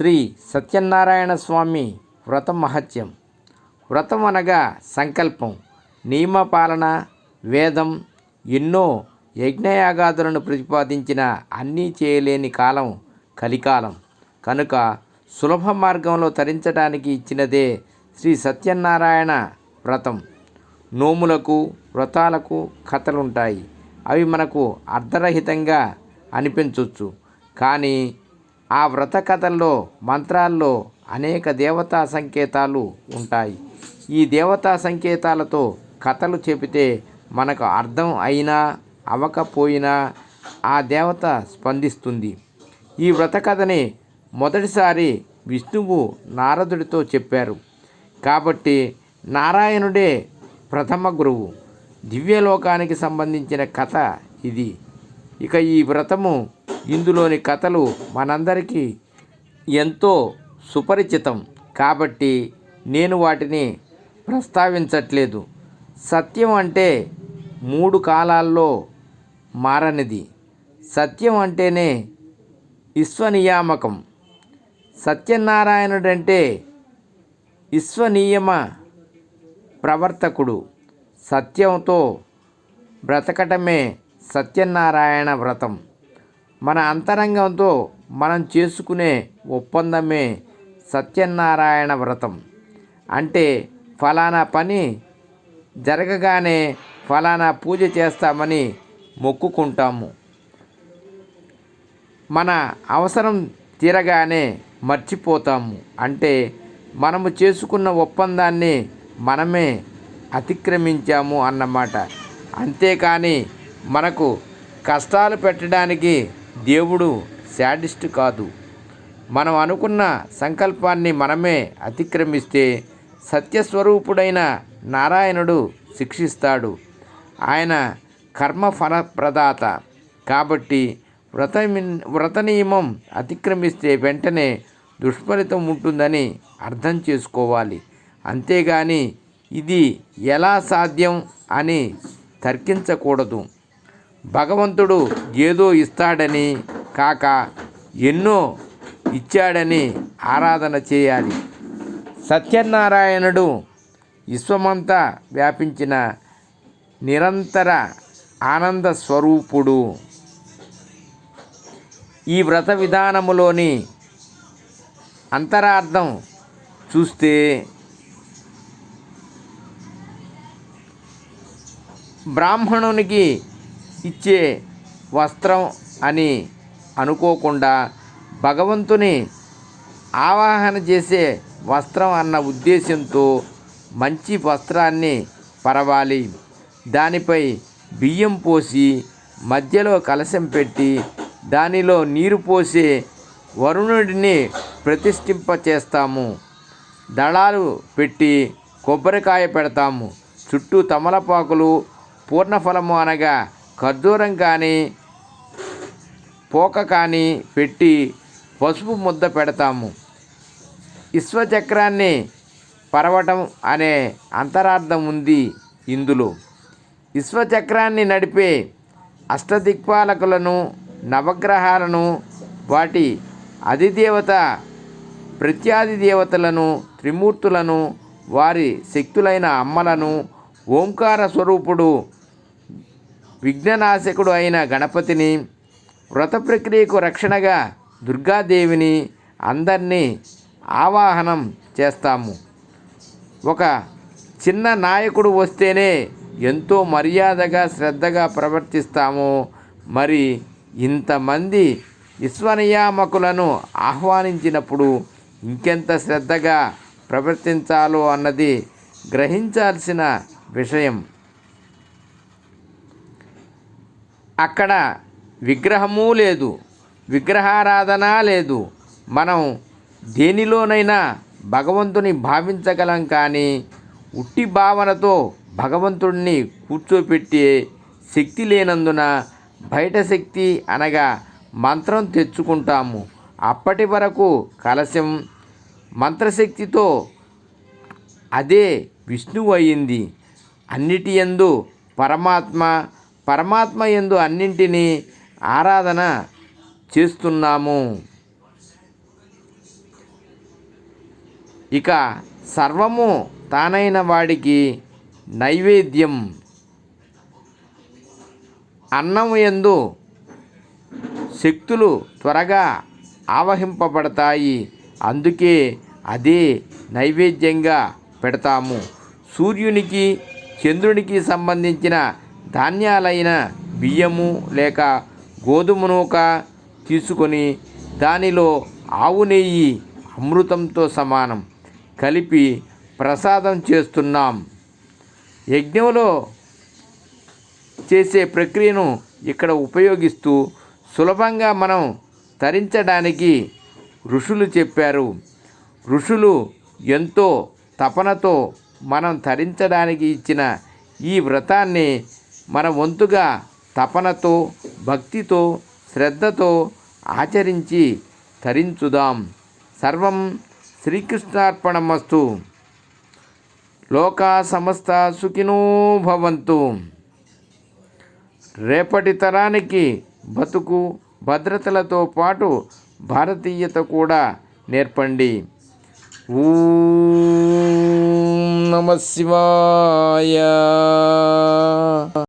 శ్రీ సత్యనారాయణ స్వామి వ్రతం మహత్యం. వ్రతం అనగా సంకల్పం. నియమపాలన వేదం ఎన్నో యజ్ఞయాగాదులను ప్రతిపాదించిన అన్నీ చేయలేని కాలం కలికాలం. కనుక సులభ మార్గంలో తరించడానికి ఇచ్చినదే శ్రీ సత్యనారాయణ వ్రతం. నోములకు వ్రతాలకు కథలుంటాయి. అవి మనకు అర్ధరహితంగా అనిపించవచ్చు కానీ ఆ వ్రత కథల్లో మంత్రాల్లో అనేక దేవతా సంకేతాలు ఉంటాయి. ఈ దేవతా సంకేతాలతో కథలు చెబితే మనకు అర్థం అయినా అవ్వకపోయినా ఆ దేవత స్పందిస్తుంది. ఈ వ్రత కథని మొదటిసారి విష్ణువు నారదుడితో చెప్పారు. కాబట్టి నారాయణుడే ప్రథమ గురువు. దివ్యలోకానికి సంబంధించిన కథ ఇది. ఇక ఈ వ్రతము ఇందులోని కథలు మనందరికీ ఎంతో సుపరిచితం. కాబట్టి నేను వాటిని ప్రస్తావించట్లేదు. సత్యం అంటే మూడు కాలాల్లో మారనిది. సత్యం అంటేనే విశ్వనియామకం. సత్యనారాయణుడంటే విశ్వనియమ ప్రవర్తకుడు. సత్యంతో బ్రతకటమే సత్యనారాయణ వ్రతం. మన అంతరంగంతో మనం చేసుకునే ఒప్పందమే సత్యనారాయణ వ్రతం. అంటే ఫలానా పని జరగగానే ఫలానా పూజ చేస్తామని మొక్కుకుంటాము. మన అవసరం తీరగానే మర్చిపోతాము. అంటే మనము చేసుకున్న ఒప్పందాన్ని మనమే అతిక్రమించాము అన్నమాట. అంతేకాని మనకు కష్టాలు పెట్టడానికి దేవుడు శాడిస్ట్ కాదు. మనం అనుకున్న సంకల్పాన్ని మనమే అతిక్రమిస్తే సత్యస్వరూపుడైన నారాయణుడు శిక్షిస్తాడు. ఆయన కర్మ ఫలప్రదాత కాబట్టి వ్రత వ్రత నియమం అతిక్రమిస్తే వెంటనే దుష్ఫలితం ఉంటుందని అర్థం చేసుకోవాలి. అంతేగాని ఇది ఎలా సాధ్యం అని తర్కించకూడదు. భగవంతుడు ఏదో ఇస్తాడని కాక ఎన్నో ఇచ్చాడని ఆరాధన చేయాలి. సత్యనారాయణుడు విశ్వమంతా వ్యాపించిన నిరంతర ఆనంద స్వరూపుడు. ఈ వ్రత విధానములోని అంతరార్థం చూస్తే బ్రాహ్మణునికి ఇచ్చే వస్త్రం అని అనుకోకుండా భగవంతుని ఆవాహన చేసే వస్త్రం అన్న ఉద్దేశంతో మంచి వస్త్రాన్ని పరవాలి. దానిపై బియ్యం పోసి మధ్యలో కలశం పెట్టి దానిలో నీరు పోసి వరుణుడిని ప్రతిష్ఠింప చేస్తాము దళాలు పెట్టి కొబ్బరికాయ పెడతాము. చుట్టూ తమలపాకులు పూర్ణఫలము అనగా ఖర్జూరం కానీ పోక కానీ పెట్టి పసుపు ముద్ద పెడతాము. విశ్వచక్రాన్ని పరవటం అనే అంతరార్థం ఉంది ఇందులో. విశ్వచక్రాన్ని నడిపే అష్టదిక్పాలకులను నవగ్రహాలను వాటి అధిదేవత ప్రత్యాది దేవతలను త్రిమూర్తులను వారి శక్తులైన అమ్మలను ఓంకార స్వరూపుడు విఘ్ననాశకుడు అయిన గణపతిని వ్రత ప్రక్రియకు రక్షణగా దుర్గాదేవిని అందరినీ ఆవాహనం చేస్తాము. ఒక చిన్న నాయకుడు వస్తేనే ఎంతో మర్యాదగా శ్రద్ధగా ప్రవర్తిస్తాము. మరి ఇంతమంది విశ్వనియామకులను ఆహ్వానించినప్పుడు ఇంకెంత శ్రద్ధగా ప్రవర్తించాలో అన్నది గ్రహించాల్సిన విషయం. అక్కడ విగ్రహము లేదు విగ్రహారాధన లేదు. మనం దేనిలోనైనా భగవంతుని భావించగలం కానీ ఉట్టి భావనతో భగవంతుడిని కూర్చోపెట్టే శక్తి లేనందున బయట శక్తి అనగా మంత్రం తెచ్చుకుంటాము. అప్పటి వరకు కలశం మంత్రశక్తితో అదే విష్ణువు అయింది. అన్నిటి యందు పరమాత్మ పరమాత్మ యందు అన్నింటినీ ఆరాధన చేస్తున్నాము. ఇక సర్వము తానైన వాడికి నైవేద్యం. అన్నం ఎందు శక్తులు త్వరగా ఆవహింపబడతాయి. అందుకే అదే నైవేద్యంగా పెడతాము. సూర్యునికి చంద్రునికి సంబంధించిన ధాన్యాలైన బియ్యము లేక గోధుమ నూక తీసుకొని దానిలో ఆవు నెయ్యి అమృతంతో సమానం కలిపి ప్రసాదం చేస్తున్నాం. యజ్ఞంలో చేసే ప్రక్రియను ఇక్కడ ఉపయోగిస్తూ సులభంగా మనం తరించడానికి ఋషులు చెప్పారు. ఋషులు ఎంతో తపనతో మనం తరించడానికి ఇచ్చిన ఈ వ్రతాన్ని మన వంతుగా తపనతో భక్తితో శ్రద్ధతో ఆచరించి తరించుదాం. సర్వం శ్రీకృష్ణార్పణమస్తు. లోకా సమస్త సుఖినో భవంతు. రేపటి తరానికి బతుకు భద్రతలతో పాటు భారతీయత కూడా నేర్పండి. ఊ నమ శివాయ.